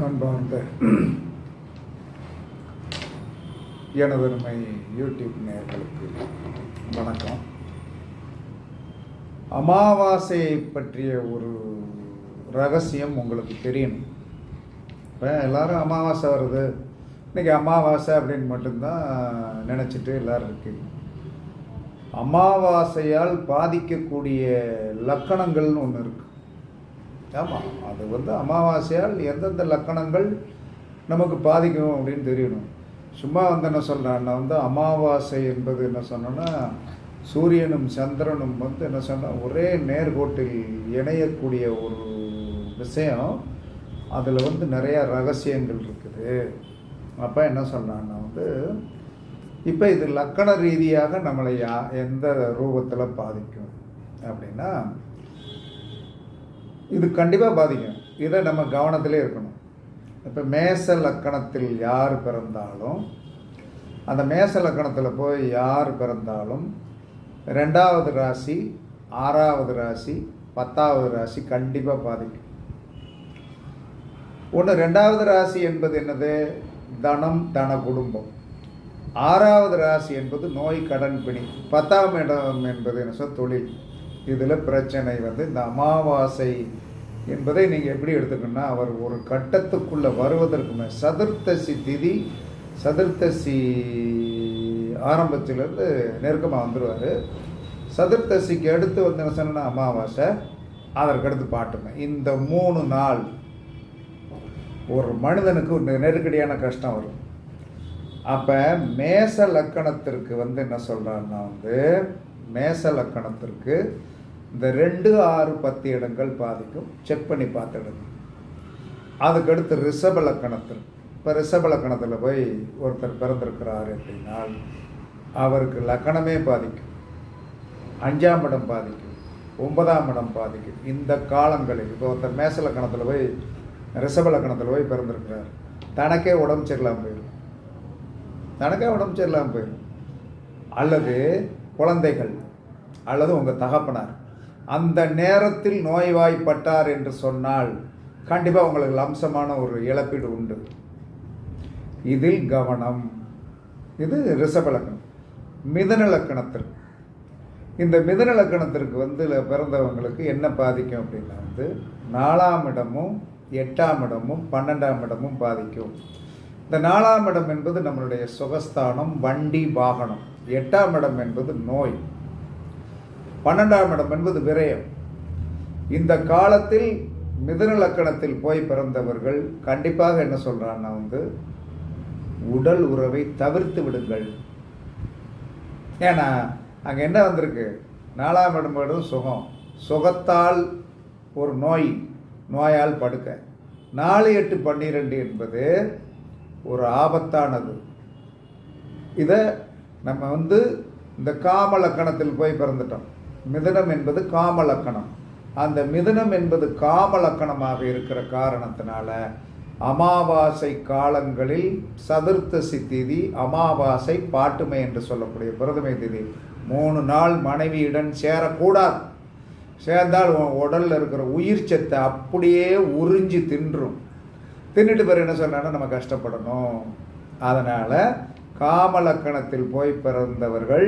அன்பார்ந்த எனதருமை யூடியூப் நேர்களுக்கு வணக்கம். அமாவாசையை பற்றிய ஒரு ரகசியம் உங்களுக்கு தெரியணும். இப்போ எல்லாரும் அமாவாசை வருது. இன்னைக்கு அமாவாசை அப்படின்னு மட்டும்தான் நினச்சிட்டு எல்லோரும் இருக்கீங்க. அமாவாசையால் பாதிக்கக்கூடிய லக்கணங்கள்னு ஒன்று இருக்குது ஆமாம் அது வந்து அமாவாசையால் எந்தெந்த லக்கணங்கள் நமக்கு பாதிக்கும் அப்படின்னு தெரியணும். சும்மா வந்து என்ன சொல்கிறேன் வந்து அமாவாசை என்பது என்ன சொன்னோன்னா சூரியனும் சந்திரனும் வந்து என்ன சொன்னால் ஒரே நேர்கோட்டில் இணையக்கூடிய ஒரு விஷயம். அதில் வந்து நிறையா ரகசியங்கள் இருக்குது. அப்போ என்ன சொல்கிறான்னா வந்து இப்போ இது லக்கண ரீதியாக நம்மளை யா எந்த ரூபத்தில் பாதிக்கும் அப்படின்னா இது கண்டிப்பாக பாதிக்கும். இதை நம்ம கவனத்திலே இருக்கணும். இப்போ மேச லக்கணத்தில் யார் பிறந்தாலும் அந்த மேச லக்கணத்தில் போய் யார் பிறந்தாலும் ரெண்டாவது ராசி ஆறாவது ராசி பத்தாவது ராசி கண்டிப்பாக பாதிக்கும். ஒன்று ரெண்டாவது ராசி என்பது என்னது? தனம் தன குடும்பம். ஆறாவது ராசி என்பது நோய் கடன் பிணி. பத்தாம் இடம் என்பது என்ன சொல்? தொழில். இதில் பிரச்சனை வந்து இந்த அமாவாசை என்பதை நீங்கள் எப்படி எடுத்துக்கணும்னா அவர் ஒரு கட்டத்துக்குள்ளே வருவதற்கு மே- சதுர்த்தசி திதி சதுர்த்தசி ஆரம்பத்திலேருந்து நெருக்கமாக வந்துடுவார் சதுர்த்தசிக்கு அடுத்து வந்து என்ன சொன்னா அமாவாசை அதற்கடுத்து பாட்டுமே. இந்த மூணு நாள் ஒரு மனிதனுக்கு நெருக்கடியான கஷ்டம் வரும். அப்போ மேச லக்கணத்திற்கு வந்து என்ன சொல்கிறாருன்னா வந்து மேச லக்கணத்திற்கு இந்த ரெண்டு ஆறு பத்து இடங்கள் பாதிக்கும். செக் பண்ணி பார்த்துடுங்க. அதுக்கடுத்து ரிஷப லக்கணத்தில். இப்போ ரிஷப லக்கணத்தில் போய் ஒருத்தர் பிறந்திருக்கிறார் அப்படின்னால் அவருக்கு லக்கணமே பாதிக்கும். அஞ்சாம் இடம் பாதிக்கும். ஒன்பதாம் இடம் பாதிக்கும். இந்த காலங்களில் இப்போ ஒருத்தர் மேச லக்கணத்தில் போய் ரிஷப லக்கணத்தில் போய் பிறந்திருக்கிறார். தனக்கே உடம்பு சரியில்லாமல் போயிடும். தனக்கே உடம்பு சரியில்லாமல் போயிடும். அல்லது குழந்தைகள் அல்லது உங்கள் தகப்பனார். அந்த நேரத்தில் நோய்வாய்ப்பட்டார் என்று சொன்னால் கண்டிப்பாக உங்களுக்கு லம்சமான ஒரு இழப்பீடு உண்டு. இதில் கவனம். இது ரிஷபலக்கணம் மிதனலக்கணத்திற்கு மிதன லக்கணத்திற்கு இந்த மிதன லக்கணத்திற்கு வந்து பிறந்தவங்களுக்கு என்ன பாதிக்கும் அப்படின்னா வந்து நாலாம் இடமும் எட்டாம் இடமும் பன்னெண்டாம் இடமும் பாதிக்கும். இந்த நாலாம் இடம் என்பது நம்மளுடைய சுகஸ்தானம் வண்டி வாகனம். எட்டாம் இடம் என்பது நோய். பன்னெண்டாம் இடம் என்பது விரயம். இந்த காலத்தில் மிதுன லக்கணத்தில் போய் பிறந்தவர்கள் கண்டிப்பாக என்ன சொல்கிறான்னா வந்து உடல் உறவை தவிர்த்து விடுங்கள். ஏன்னா அங்கே என்ன வந்திருக்கு? நாலாம் இடம் இடம் சுகம். சுகத்தால் ஒரு நோய் நோயால் படுக்க. நாலு எட்டு பன்னிரெண்டு என்பது ஒரு ஆபத்தானது. இதை நம்ம வந்து இந்த காம லக்கணத்தில் போய் பிறந்துட்டோம். மிதனம் என்பது காமலக்கணம். அந்த மிதனம் என்பது காமலக்கணமாக இருக்கிற காரணத்தினால அமாவாசை காலங்களில் சதுர்த்தசி திதி அமாவாசை பாட்டுமை என்று சொல்லக்கூடிய பிரதமை திதி. மூணு நாள் மனைவியுடன் சேரக்கூடாது. சேர்ந்தால் உடலில் இருக்கிற உயிர் சத்தை அப்படியே உறிஞ்சி தின்றும். தின்னுட்டு பிறகு என்ன சொன்னா நம்ம கஷ்டப்படணும். அதனால் காமலக்கணத்தில் போய் பிறந்தவர்கள்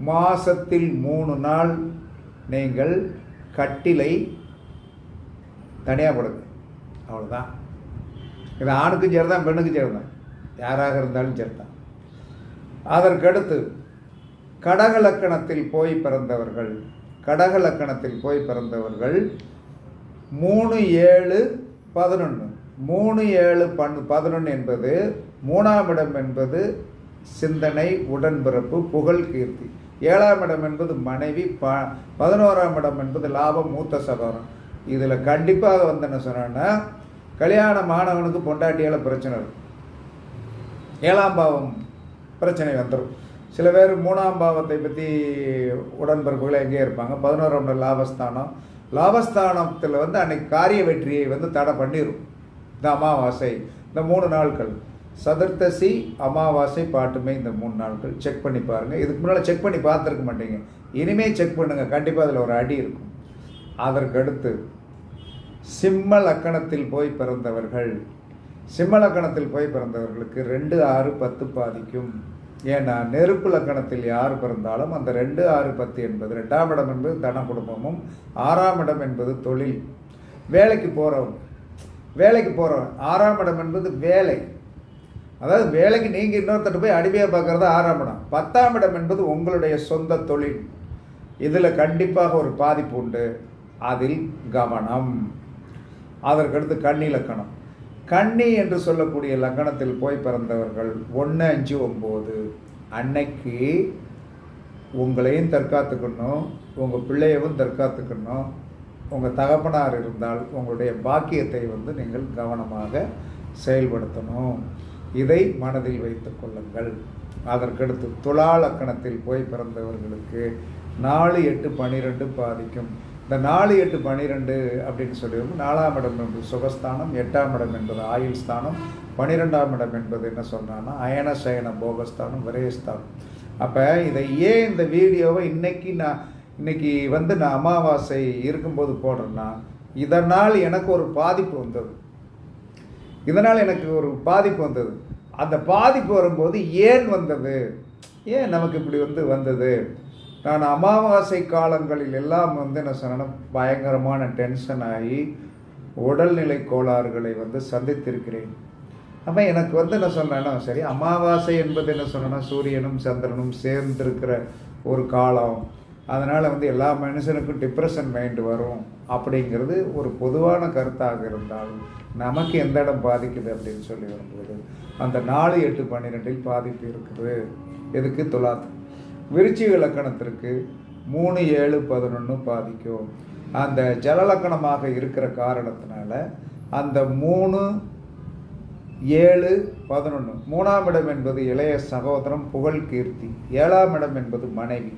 மாசத்தில் மூணு நாள் நீங்கள் கட்டிலை தனியாக போடுங்க அவ்வளோதான் இது ஆணுக்கும் சரி தான் பெண்ணுக்கும் சரி தான் யாராக இருந்தாலும் சரி தான் அதற்கடுத்து கடகலக்கணத்தில் போய் பிறந்தவர்கள் கடகலக்கணத்தில் போய் பிறந்தவர்கள் மூணு ஏழு பதினொன்று மூணு ஏழு பன் பதினொன்று என்பது மூணாம் இடம் என்பது சிந்தனை உடன்பிறப்பு புகழ் கீர்த்தி. ஏழாம் இடம் என்பது மனைவி ப பதினோராம் இடம் என்பது லாபம் மூத்த சகோதரம் இதில் கண்டிப்பாக வந்து என்ன சொன்னேன்னா கல்யாண மாணவனுக்கு பொண்டாட்டியால் பிரச்சனை இருக்கும் ஏழாம் பாவம் பிரச்சனை வந்துடும் சில பேர் மூணாம் பாவத்தை பற்றி உடன்பிறப்புகளை எங்கே இருப்பாங்க. பதினோராம் இடம் லாபஸ்தானம். லாபஸ்தானத்தில் வந்து அன்னைக்கு காரிய வெற்றியை வந்து தடை பண்ணிடும் இந்த அமாவாசை இந்த மூணு நாட்கள். சதுர்த்தசி அமாவாசை பாட்டுமே இந்த மூணு நாட்கள். செக் பண்ணி பாருங்கள் இதுக்கு முன்னால் செக் பண்ணி பார்த்துருக்க மாட்டீங்க. இனிமேல் செக் பண்ணுங்கள் கண்டிப்பாக அதில் ஒரு அடி இருக்கும். அதற்கடுத்து சிம்ம லக்கணத்தில் போய் பிறந்தவர்கள். சிம்ம லக்கணத்தில் போய் பிறந்தவர்களுக்கு ரெண்டு ஆறு பத்து பாதிக்கும். ஏன்னா நெருப்பு லக்கணத்தில் யார் பிறந்தாலும் அந்த ரெண்டு ஆறு பத்து என்பது ரெண்டாம் இடம் என்பது தன குடும்பமும் ஆறாம் இடம் என்பது தொழில். வேலைக்கு போகிறவங்க வேலைக்கு போகிறவன் ஆறாம் இடம் என்பது வேலை. அதாவது வேலைக்கு நீங்கள் இன்னொருத்தட்ட போய் அடிமையாக பார்க்குறது ஆறாம் இடம். பத்தாம் இடம் என்பது உங்களுடைய சொந்த தொழில். இதில் கண்டிப்பாக ஒரு பாதிப்பு உண்டு. அதில் கவனம். அதற்கடுத்து கண்ணி லக்கணம் கன்னி என்று சொல்லக்கூடிய லக்கணத்தில் போய் பிறந்தவர்கள் ஒன்று அஞ்சு ஒம்பது அன்னைக்கு உங்களையும் தற்காத்துக்கணும் உங்கள் பிள்ளையவும் தற்காத்துக்கணும். உங்கள் தகப்பனார் இருந்தால் உங்களுடைய பாக்கியத்தை வந்து நீங்கள் கவனமாக செயல்படுத்தணும். இதை மனதில் வைத்து கொள்ளுங்கள். அதற்கடுத்து துலா லக்கணத்தில் போய் பிறந்தவர்களுக்கு நாலு எட்டு பனிரெண்டு பாதிக்கும். இந்த நாலு எட்டு பனிரெண்டு அப்படின்னு சொல்லிடுவோம் நாலாம் இடம் என்பது சுகஸ்தானம் எட்டாம் இடம் என்பது ஆயுள் ஸ்தானம் பனிரெண்டாம் இடம் என்பது என்ன சொன்னான்னா அயன சயன போகஸ்தானம் விரயஸ்தானம். அப்போ இதை ஏன் இந்த வீடியோவை இன்னைக்கு நான் இன்னைக்கு வந்து நான் அமாவாசை இருக்கும்போது போடுறேன்னா இதனால் எனக்கு ஒரு பாதிப்பு வந்தது. இதனால் எனக்கு ஒரு பாதிப்பு வந்தது. அந்த பாதிப்பு வரும்போது ஏன் வந்தது? ஏன் நமக்கு இப்படி வந்து வந்தது? நான் அமாவாசை காலங்களில் எல்லாம் வந்து என்ன சொன்னேன்னா பயங்கரமான டென்ஷன் ஆகி உடல்நிலை கோளாறுகளை வந்து சந்தித்திருக்கிறேன். அப்போ எனக்கு வந்து என்ன சொன்னேன்னா சரி அமாவாசை என்பது என்ன சொன்னேன்னா சூரியனும் சந்திரனும் சேர்ந்திருக்கிற ஒரு காலம். அதனால் வந்து எல்லா மனுஷனுக்கும் டிப்ரெஷன் மைண்டு வரும் அப்படிங்கிறது ஒரு பொதுவான கருத்தாக இருந்தாலும் நமக்கு எந்த இடம் பாதிக்குது அப்படின்னு சொல்லி வரும்போது அந்த நாலு எட்டு பன்னிரெண்டில் பாதிப்பு இருக்குது. எதுக்கு? துலாத்து. விருச்சி இலக்கணத்திற்கு மூணு ஏழு பதினொன்று பாதிக்கும். அந்த ஜலலக்கணமாக இருக்கிற காரணத்தினால அந்த மூணு ஏழு பதினொன்று மூணாம் இடம் என்பது இளைய சகோதரம் புகழ் கீர்த்தி ஏழாம் இடம் என்பது மனைவி.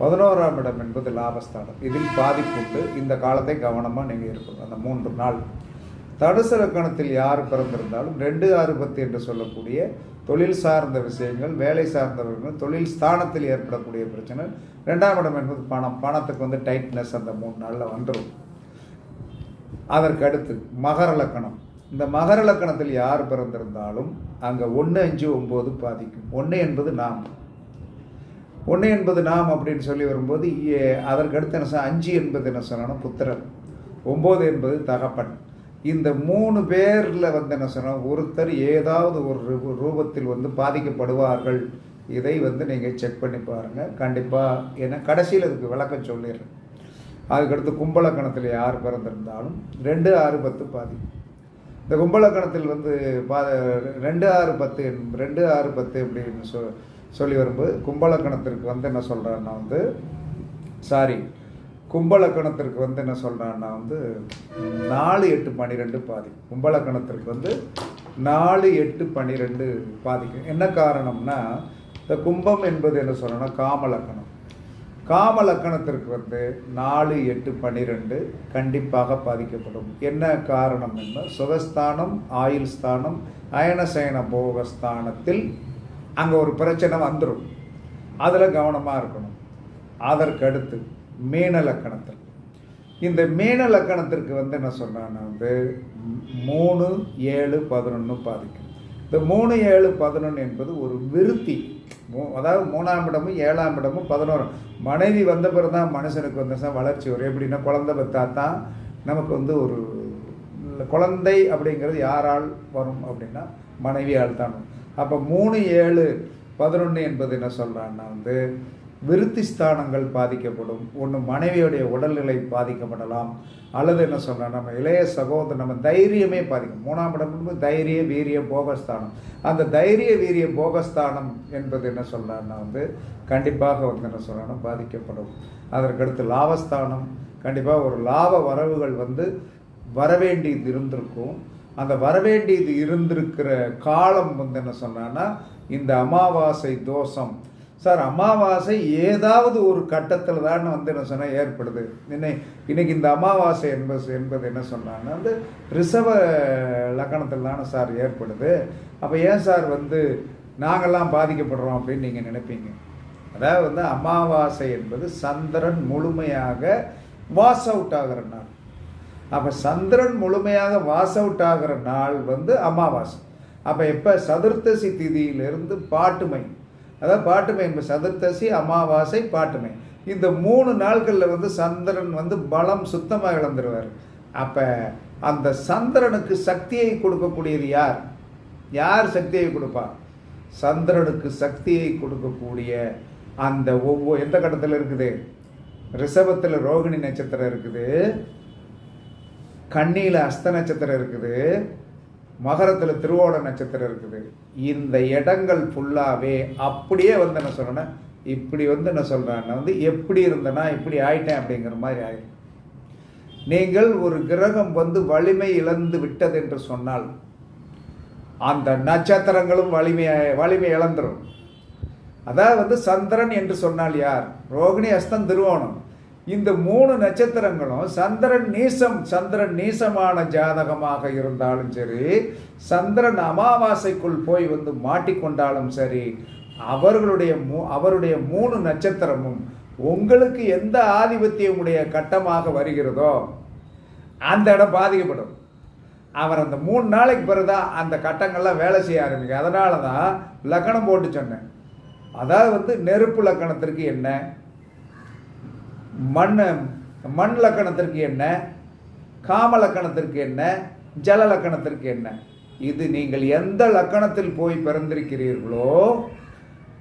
பதினோராம் இடம் என்பது லாபஸ்தானம். இதில் பாதிப்புண்டு. இந்த காலத்தை கவனமாக நீங்கள் இருக்கணும். அந்த மூன்று நாள். தடுசு லக்கணத்தில் யார் பிறந்திருந்தாலும் ரெண்டு ஆறு பத்து என்று சொல்லக்கூடிய தொழில் சார்ந்த விஷயங்கள் வேலை சார்ந்தவர்கள் தொழில் ஸ்தானத்தில் ஏற்படக்கூடிய பிரச்சனை ரெண்டாம் இடம் என்பது பணம். பணத்துக்கு வந்து டைட்னஸ் அந்த மூணு நாளில் வந்துடும் அதற்கு அடுத்து மகர லக்கணம். இந்த மகர லக்கணத்தில் யார் பிறந்திருந்தாலும் அங்கே ஒன்று அஞ்சு ஒம்பது பாதிக்கும். ஒன்று என்பது நாம். ஒன்று என்பது நாம் அப்படின்னு சொல்லி வரும்போது ஏ- என்ன சொன்ன அஞ்சு என்பது என்ன சொன்னா புத்திரன். ஒம்பது என்பது தகப்பன். இந்த மூணு பேரில் வந்து என்ன சொன்னால் ஒருத்தர் ஏதாவது ஒரு ரூ- ரூபத்தில் வந்து பாதிக்கப்படுவார்கள். இதை வந்து நீங்கள் செக் பண்ணி பாருங்கள் கண்டிப்பாக ஏன்னா கடைசியில் இதுக்கு விளக்கம் சொல்லிடுறேன். அதுக்கடுத்து கும்பலக்கணத்தில் யார் பிறந்திருந்தாலும் ரெண்டு ஆறு பத்து பாதி. இந்த கும்பலக்கணத்தில் வந்து பா ரெண்டு ஆறு பத்து ரெண்டு ஆறு பத்து அப்படின்னு சொ சொல்லி வரும்போது கும்பலக்கணத்திற்கு வந்து என்ன சொல்கிறான்னா வந்து சாரி கும்பலக்கணத்திற்கு வந்து என்ன சொல்கிறான்னா வந்து நாலு எட்டு பன்னிரெண்டு பாதிக்கும் கும்பலக்கணத்திற்கு வந்து நாலு எட்டு பன்னிரெண்டு பாதிக்கும் என்ன காரணம்னா இந்த கும்பம் என்பது என்ன சொல்லணும்னா காமலக்கணம். காமலக்கணத்திற்கு வந்து நாலு எட்டு பன்னிரெண்டு கண்டிப்பாக பாதிக்கப்படும். என்ன காரணம் என்ன? சுகஸ்தானம் ஆயுள் ஸ்தானம் அயனசயன போகஸ்தானத்தில் அங்கே ஒரு பிரச்சனை வந்துடும் அதில் கவனமாக இருக்கணும். அதற்கு அடுத்து மீன லக்கணத்தில். இந்த மீன லக்கணத்திற்கு வந்து என்ன சொல்கிறான்னா வந்து மூணு ஏழு பதினொன்று பாதிக்கும். இந்த மூணு ஏழு பதினொன்று என்பது ஒரு விருத்தி. அதாவது மூணாம் இடமும் ஏழாம் இடமும் பதினோரு. மனைவி வந்த பிறகு தான் மனுஷனுக்கு வந்து வளர்ச்சி வரும். எப்படின்னா குழந்தை பெற்றா தான் நமக்கு வந்து ஒரு குழந்தை அப்படிங்கிறது யாரால் வரும் அப்படின்னா மனைவியால் தான் வரும். அப்போ மூணு ஏழு பதினொன்று என்பது என்ன சொல்கிறான்னா வந்து விருத்தி ஸ்தானங்கள் பாதிக்கப்படும் ஒன்று மனைவியுடைய உடல்நிலை பாதிக்கப்படலாம் அல்லது என்ன சொல்கிறோம் நம்ம இளைய சகோதரர் நம்ம தைரியமே பாதிக்கும். மூணாம் இடம் என்பது தைரிய வீரிய போகஸ்தானம். அந்த தைரிய வீரிய போகஸ்தானம் என்பது என்ன சொல்கிறான்னா வந்து கண்டிப்பாக வந்து என்ன சொல்கிறாங்கன்னா பாதிக்கப்படும். அதற்கடுத்து லாபஸ்தானம். கண்டிப்பாக ஒரு லாப வரவுகள் வந்து வரவேண்டியது இருந்திருக்கும். அந்த வரவேண்டியது இருந்திருக்கிற காலம் வந்து என்ன சொன்னான்னா இந்த அமாவாசை தோஷம். சார் அமாவாசை ஏதாவது ஒரு கட்டத்தில் தான் வந்து என்ன சொன்னால் ஏற்படுது. இன்னை இன்னைக்கு இந்த அமாவாசை என்பது என்பது என்ன சொன்னாங்கன்னா வந்து ரிசவ லக்கணத்தில் தானே சார் ஏற்படுது. அப்போ ஏன் சார் வந்து நாங்கள்லாம் பாதிக்கப்படுறோம் அப்படின்னு நீங்கள் நினைப்பீங்க? அதாவது வந்து அமாவாசை என்பது சந்திரன் முழுமையாக வாஷ் அவுட் ஆகிற நாள். அப்போ சந்திரன் முழுமையாக வாஸ் அவுட் ஆகிற நாள் வந்து அமாவாசை. அப்போ எப்போ? சதுர்த்தசி திதியிலிருந்து பாட்டுமை. அதாவது பாட்டுமை இப்போ சதுர்த்தசி அமாவாசை பாட்டுமை. இந்த மூணு நாட்களில் வந்து சந்திரன் வந்து பலம் சுத்தமாக இழந்துருவார். அப்போ அந்த சந்திரனுக்கு சக்தியை கொடுக்கக்கூடியது யார்? யார் சக்தியை கொடுப்பா? சந்திரனுக்கு சக்தியை கொடுக்கக்கூடிய அந்த ஒவ்வொரு எந்த கட்டத்தில் இருக்குது? ரிஷபத்தில் ரோகிணி நட்சத்திரம் இருக்குது. கண்ணியில் அஸ்த நட்சத்திரம் இருக்குது மகரத்தில் திருவோண நட்சத்திரம் இருக்குது. இந்த இடங்கள் ஃபுல்லாகவே அப்படியே வந்து என்ன சொல்கிறேன்னா இப்படி வந்து என்ன சொல்கிறேன்னா வந்து எப்படி இருந்தேன்னா இப்படி ஆயிட்டேன் அப்படிங்கிற மாதிரி ஆயிடும் நீங்கள் ஒரு கிரகம் வந்து வலிமை இழந்து விட்டது என்று சொன்னால் அந்த நட்சத்திரங்களும் வலிமையாக வலிமை இழந்துரும். அதாவது வந்து சந்திரன் என்று சொன்னால் யார்? ரோகிணி அஸ்தம் திருவோணம். இந்த மூணு நட்சத்திரங்களும் சந்திரன் நீசம் சந்திரன் நீசமான ஜாதகமாக இருந்தாலும் சரி சந்திரன் அமாவாசைக்குள் போய் வந்து மாட்டிக்கொண்டாலும் சரி அவர்களுடைய மூ அவருடைய மூணு நட்சத்திரமும் உங்களுக்கு எந்த ஆதிபத்தியமுடைய கட்டமாக வருகிறதோ அந்த இடம் பாதிக்கப்படும். அவர் அந்த மூணு நாளைக்கு பிறகுதான் அந்த கட்டங்கள்லாம் வேலை செய்ய ஆரம்பிக்கும். அதனால தான் லக்கணம் போட்டு சொன்னேன். அதாவது வந்து நெருப்பு லக்கணத்திற்கு என்ன? மண் மண் லக்கணத்திற்கு என்ன? காம லக்கணத்திற்கு என்ன? ஜல லக்கணத்திற்கு என்ன? இது நீங்கள் எந்த லக்கணத்தில் போய் பிறந்திருக்கிறீர்களோ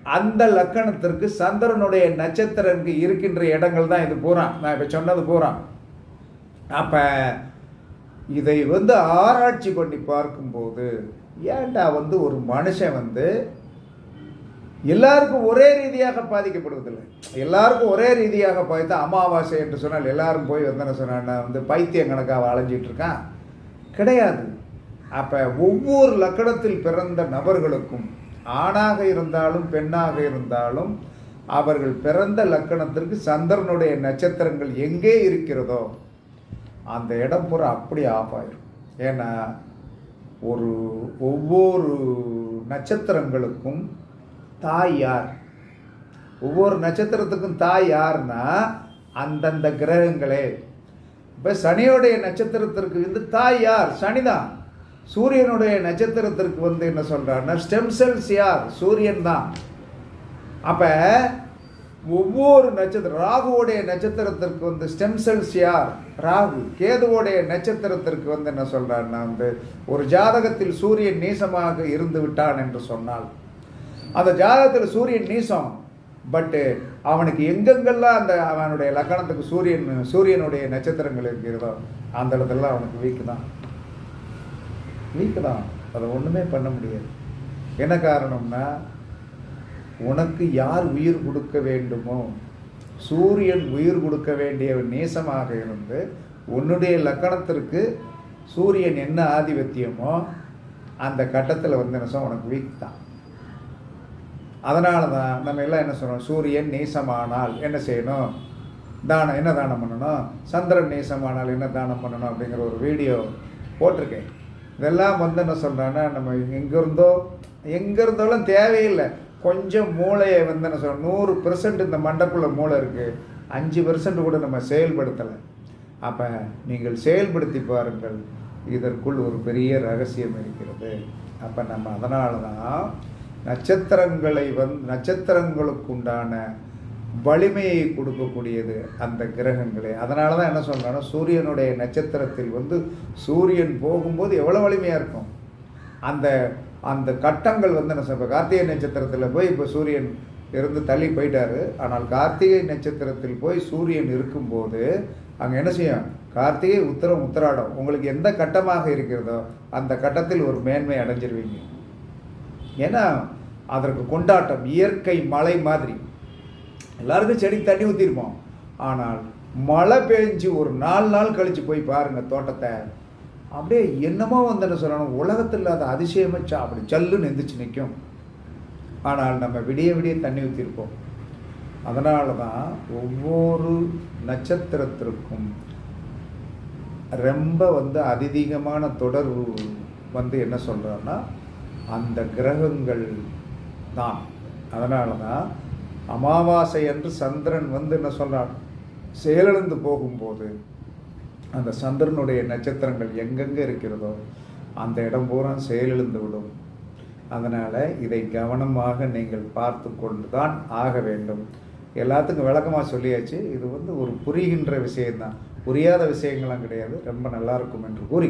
அந்த லக்கணத்திற்கு சந்திரனுடைய நட்சத்திரனுக்கு இருக்கின்ற இடங்கள் தான் இது பூரா. நான் இப்போ சொன்னது பூரா. அப்போ இதை வந்து ஆராய்ச்சி பண்ணி பார்க்கும்போது ஏன்டா வந்து ஒரு மனுஷன் வந்து எல்லாருக்கும் ஒரே ரீதியாக பாதிக்கப்படுவதில்லை. எல்லாருக்கும் ஒரே ரீதியாக பாய்த்தா அமாவாசை என்று சொன்னால் எல்லாரும் போய் வந்தன சொன்னா வந்து பைத்தியம் கணக்காக அலைஞ்சிட்டு இருக்கான். கிடையாது. அப்போ ஒவ்வொரு லக்கணத்தில் பிறந்த நபர்களுக்கும் ஆணாக இருந்தாலும் பெண்ணாக இருந்தாலும் அவர்கள் பிறந்த லக்கணத்திற்கு சந்திரனுடைய நட்சத்திரங்கள் எங்கே இருக்கிறதோ அந்த இடம் பூரா அப்படி ஆஃப் ஆயிரும். ஏன்னா ஒரு ஒவ்வொரு நட்சத்திரங்களுக்கும் தாய் யார்? ஒவ்வொரு நட்சத்திரத்துக்கும் தாய் யாருன்னா அந்தந்த கிரகங்களே. இப்போ சனியோடைய நட்சத்திரத்திற்கு வந்து தாய் யார்? சனிதான். சூரியனுடைய நட்சத்திரத்திற்கு வந்து என்ன சொல்கிறாருன்னா ஸ்டெம் செல்ஸ் யார்? சூரியன் தான் அப்போ ஒவ்வொரு நட்சத்திரம் ராகுவோடைய நட்சத்திரத்திற்கு வந்து ஸ்டெம் செல்ஸ் யார்? ராகு. கேதுவோடைய நட்சத்திரத்திற்கு வந்து என்ன சொல்கிறாருன்னா வந்து ஒரு ஜாதகத்தில் சூரியன் நீசமாக இருந்து விட்டான் என்று சொன்னால் அந்த ஜாதகத்தில் சூரியன் நீசம். பட்டு அவனுக்கு எங்கெங்கெல்லாம் அந்த அவனுடைய லக்கணத்துக்கு சூரியன் சூரியனுடைய நட்சத்திரங்கள் இருக்கிறதோ அந்த இடத்துல அவனுக்கு வீக்கு தான் வீக்கு தான் அதை ஒன்றுமே பண்ண முடியாது. என்ன காரணம்னா உனக்கு யார் உயிர் கொடுக்க வேண்டுமோ சூரியன் உயிர் கொடுக்க வேண்டிய நேசமாக இருந்து உன்னுடைய லக்கணத்திற்கு சூரியன் என்ன ஆதிபத்தியமோ அந்த கட்டத்தில் வந்து என்ன உனக்கு வீக் தான் அதனால தான் நம்ம எல்லாம் என்ன சொல்கிறோம் சூரியன் நேசமானால் என்ன செய்யணும்? தானம். என்ன தானம் பண்ணணும்? சந்திரன் நேசமானால் என்ன தானம் பண்ணணும் அப்படிங்கிற ஒரு வீடியோ போட்டிருக்கேன். இதெல்லாம் வந்து என்ன சொல்கிறேன்னா நம்ம எங்கேருந்தோ எங்கே இருந்தாலும் தேவையில்லை. கொஞ்சம் மூளையை வந்து என்ன சொல்கிறோம் நூறு பெர்சன்ட் இந்த மண்டக்குள்ளே மூளை இருக்குது அஞ்சு பெர்சன்ட் கூட நம்ம செயல்படுத்தலை. அப்போ நீங்கள் செயல்படுத்தி பாருங்கள். இதற்குள் ஒரு பெரிய ரகசியம் இருக்கிறது. அப்போ நம்ம அதனால தான் நட்சத்திரங்களை வந் நட்சத்திரங்களுக்குண்டான வலிமையை கொடுக்கக்கூடியது அந்த கிரகங்களே. அதனால தான் என்ன சொல்கிறாங்கன்னா சூரியனுடைய நட்சத்திரத்தில் வந்து சூரியன் போகும்போது எவ்வளோ வலிமையாக இருக்கும். அந்த அந்த கட்டங்கள் வந்து என்ன இப்போ கார்த்திகை நட்சத்திரத்தில் போய் இப்போ சூரியன் இருந்து தள்ளி போயிட்டாரு. ஆனால் கார்த்திகை நட்சத்திரத்தில் போய் சூரியன் இருக்கும்போது அங்கே என்ன செய்யும்? கார்த்திகை உத்தரம் உத்தராடம். உங்களுக்கு எந்த கட்டமாக இருக்கிறதோ அந்த கட்டத்தில் ஒரு மேன்மை அடைஞ்சிருவீங்க. ஏன்னா அதற்கு கொண்டாட்டம் இயற்கை மழை மாதிரி. எல்லாருக்கும் செடி தண்ணி ஊற்றிருப்போம் ஆனால் மழை பெஞ்சு ஒரு நாலு நாள் கழித்து போய் பாருங்கள் தோட்டத்தை. அப்படியே என்னமோ வந்து என்ன சொல்லணும் உலகத்தில் இல்லாத அதிசயமச்சா அப்படி ஜல்லுன்னு எந்திரிச்சு நிற்கும் ஆனால் நம்ம விடிய விடிய தண்ணி ஊற்றிருப்போம் அதனால தான் ஒவ்வொரு நட்சத்திரத்திற்கும் ரொம்ப வந்து அதிதீகமான தொடர்பு வந்து என்ன சொல்கிறோன்னா அந்த கிரகங்கள் தான். அதனால தான் அமாவாசை என்று சந்திரன் வந்து என்ன சொல்கிறான் செயலிழந்து போகும்போது அந்த சந்திரனுடைய நட்சத்திரங்கள் எங்கெங்கே இருக்கிறதோ அந்த இடம் பூரா செயலிழந்து விடும். அதனால் இதை கவனமாக நீங்கள் பார்த்து கொண்டு தான் ஆக வேண்டும். எல்லாத்துக்கும் விளக்கமாக சொல்லியாச்சு. இது வந்து ஒரு புரிகின்ற விஷயம்தான். புரியாத விஷயங்கள்லாம் கிடையாது. ரொம்ப நல்லாயிருக்கும் என்று கூறி